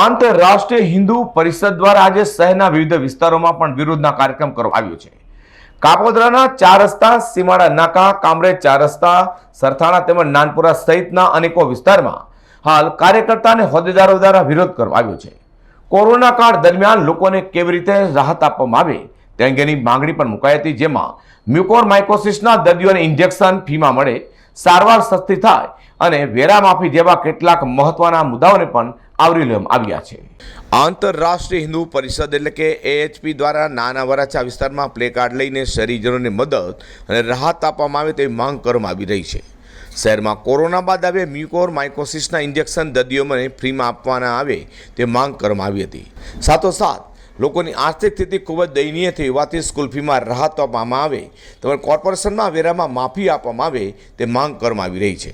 આંતરરાષ્ટ્રીય હિન્દુ પરિષદ દ્વારા આજે શહેરના વિવિધ વિસ્તારોમાં પણ વિરોધના કાર્યક્રમ કરવામાં આવ્યો છે. કાપોદરાના ચાર રસ્તા, સીમાડા નાકા, કામરેજ ચાર રસ્તા, સરથાણા તેમજ નાનપુરા સહિતના અનેકો વિસ્તારમાં હાલ કાર્યકર્તા અને હોદ્દેદારો દ્વારા વિરોધ કરવામાં આવ્યો છે. કોરોના કાળ દરમિયાન લોકોને કેવી રીતે રાહત આપવામાં આવે તે અંગેની માંગણી પણ મુકાઈ હતી, જેમાં મ્યુકોર માઇકોસિસના દર્દીઓને ઇન્જેક્શન ફીમાં મળે સારવાર સસ્તી થાય અને વેરા માફી જેવા કેટલાક મહત્વના મુદ્દાઓને પણ આવરી લેવામાં આવ્યા છે. આંતરરાષ્ટ્રીય હિન્દુ પરિષદ એટલે કે એએચપી દ્વારા નાના વરાછા વિસ્તારમાં પ્લે કાર્ડ લઈને શહેરીજનોને મદદ અને રાહત આપવામાં આવે તેવી માંગ કરવામાં આવી રહી છે. શહેરમાં કોરોના બાદ હવે મ્યુકોર માઇકોસિસના ઇન્જેક્શન દર્દીઓને ફ્રીમાં આપવાના આવે તે માંગ કરવામાં આવી હતી. સાથોસાથ લોકોની આર્થિક સ્થિતિ ખૂબ જ દયનીય થઈ હોવાથી સ્કૂલ ફીમાં રાહત આપવામાં આવે. તેમજ કોર્પોરેશનના વેરામાં માફી આપવામાં આવે તે માંગ કરવામાં આવી રહી છે.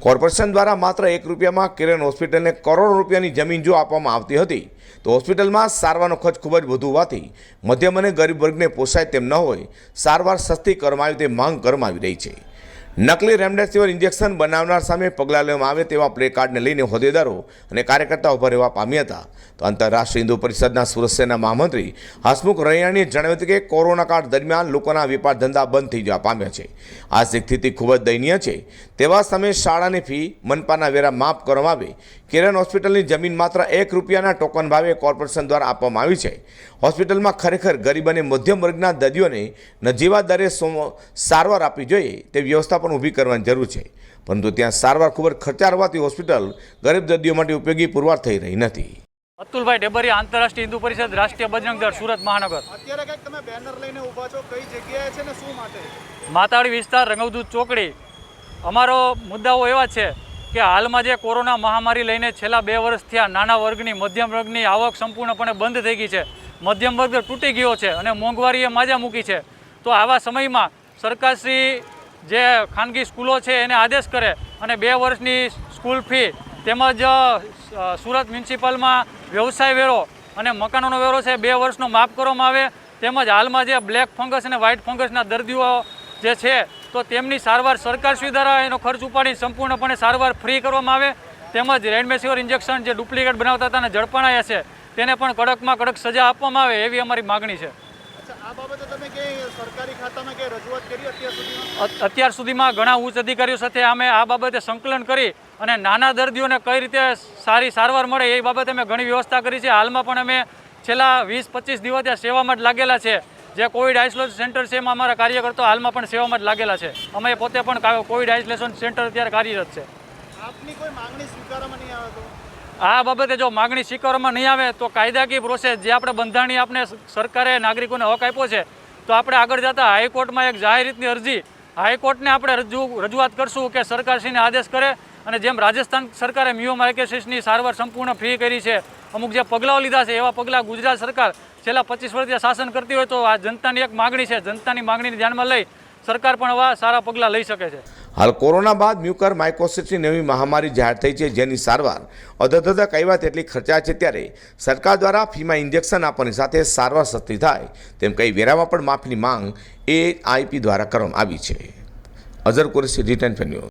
કોર્પોરેશન દ્વારા માત્ર એક રૂપિયામાં કિરણ હોસ્પિટલને કરોડો રૂપિયાની જમીન જો આપવામાં આવતી હતી, તો હોસ્પિટલમાં સારવારનો ખર્ચ ખૂબ જ વધુ હોવાથી મધ્યમ અને ગરીબ વર્ગને પોસાય તેમ ન હોય, સારવાર સસ્તી કરવામાં આવે તે માંગ કરવામાં આવી રહી છે. નકલી રેમડેસિવિર ઇન્જેક્શન બનાવનાર સામે પગલાં લેવામાં આવે તેવા પ્લે કાર્ડને લઈને હોદ્દેદારો અને કાર્યકર્તાઓ ઊભા રહેવા પામ્યા હતા. તો આંતરરાષ્ટ્રીય હિન્દુ પરિષદના સુરત મહામંત્રી હસમુખ રૈયાણીએ જણાવ્યું હતું કે કોરોના કાળ દરમિયાન લોકોના વેપાર ધંધા બંધ થઈ જવા પામ્યા છે. આર્થિક સ્થિતિ ખૂબ જ દયનીય છે. તેવા સમયે શાળાની ફી મનપાના વેરા માફ કરવામાં આવે કિરણ હોસ્પિટલની જમીન માત્ર એક રૂપિયાના ટોકન ભાવે કોર્પોરેશન દ્વારા આપવામાં આવી છે. હોસ્પિટલમાં ખરેખર ગરીબ અને મધ્યમ વર્ગના દર્દીઓને નજીવા દરે સારવાર આપવી જોઈએ તે વ્યવસ્થા પણ ઊભી કરવાની જરૂર છે. પરંતુ ત્યાં સારવાર ખૂબ જ ખર્ચાળ હોવાથી હોસ્પિટલ ગરીબ દર્દીઓ માટે ઉપયોગી પુરવાર થઈ રહી નથી. અતુલભાઈ ડેબરિયા આંતરરાષ્ટ્રીય હિન્દુ પરિષદ રાષ્ટ્રીય બજરંગ દળ સુરત મહાનગર. અત્યારે કંઈક તમે બેનર લઈને ઊભા છો કઈ જગ્યાએ છે ને શું માટે? માતાળી વિસ્તાર રંગવદૂત ચોકડી. અમારો મુદ્દાઓ એવા છે. કે હાલમાં જે કોરોના મહામારી લઈને છેલ્લા બે વર્ષ થયા નાના વર્ગની, મધ્યમ વર્ગની આવક સંપૂર્ણપણે બંધ થઈ ગઈ છે. મધ્યમ વર્ગ તૂટી ગયો છે અને મોંઘવારીએ માજા મૂકી છે. તો આવા સમયમાં સરકારશ્રી જે ખાનગી સ્કૂલો છે એને આદેશ કરે અને બે વર્ષની સ્કૂલ ફી તેમજ સુરત મ્યુનિસિપલમાં વ્યવસાય વેરો અને મકાનોનો વેરો છે બે વર્ષનો માફ કરવામાં આવે. તેમજ હાલમાં જે બ્લેક ફંગસ અને વ્હાઇટ ફંગસના દર્દીઓ જે છે તો તેમની સારવાર સરકારશ્રી દ્વારા એનો ખર્ચ ઉપાડી સંપૂર્ણપણે સારવાર ફ્રી કરવામાં આવે. તેમજ રેમડેસિવિર ઇન્જેક્શન જે ડુપ્લિકેટ બનાવતા હતા અને ઝડપણાયા છે તેને પણ કડકમાં કડક સજા આપવામાં આવે એવી અમારી માગણી છે. આ બાબતે તમે કે સરકારી ખાતામાં કે રજૂઆત કરી અત્યાર સુધીમાં? અત્યાર સુધીમાં ઘણા ઉચ્ચ અધિકારીઓ સાથે અમે આ બાબતે સંકલન કરી અને નાના દર્દીઓને કઈ રીતે સારી સારવાર મળે એ બાબતે અમે ઘણી વ્યવસ્થા કરી છે. હાલમાં પણ અમે છેલ્લા વીસ પચીસ દિવસ ત્યાં સેવામાં જ લાગેલા છે. જે કોવિડ આઇસોલેશન સેન્ટર છે એમાં અમારા કાર્યકર્તાઓ હાલમાં પણ સેવામાં જ લાગેલા છે. અમે પોતે પણ કોવિડ આઇસોલેશન સેન્ટર અત્યારે કાર્યરત છે. આપની કોઈ માંગણી સ્વીકારવામાં નહીં આવે તો? આ બાબતે જો માગણી સ્વીકારવામાં નહીં આવે તો કાયદાકીય પ્રોસેસ જે આપણે બંધારણીય આપણે સરકારે નાગરિકોને હક આપ્યો છે તો આપણે આગળ જતા હાઈકોર્ટમાં એક જાહેર રીતની અરજી હાઈકોર્ટને આપણે રજૂ રજૂઆત કરશું કે સરકારશ્રીને આદેશ કરે અને જેમ રાજસ્થાન સરકારે મ્યુઓ માર્કેસિસની સારવાર સંપૂર્ણ ફ્રી કરી છે અમુક જે પગલાઓ લીધા છે એવા પગલાં ગુજરાત સરકાર છેલ્લા પચીસ વર્ષથી શાસન કરતી હોય તો આ જનતાની એક માગણી છે. જનતાની માગણીને ધ્યાનમાં લઈ સરકાર પણ આવા સારા પગલાં લઈ શકે છે. હાલ કોરોના બાદ મ્યુકર માઇકોસિસની નવી મહામારી જાહેર થઈ છે, જેની સારવાર અધધધ આવ્યા તેટલી ખર્ચા છે ત્યારે સરકાર દ્વારા ફીમાં ઇન્જેક્શન આપવાની સાથે સારવાર સસ્તી થાય તેમ કહી વેરામાં પણ માફીની માંગ એ આઈપી દ્વારા કરવામાં આવી છે. Azhar Qureshi return news.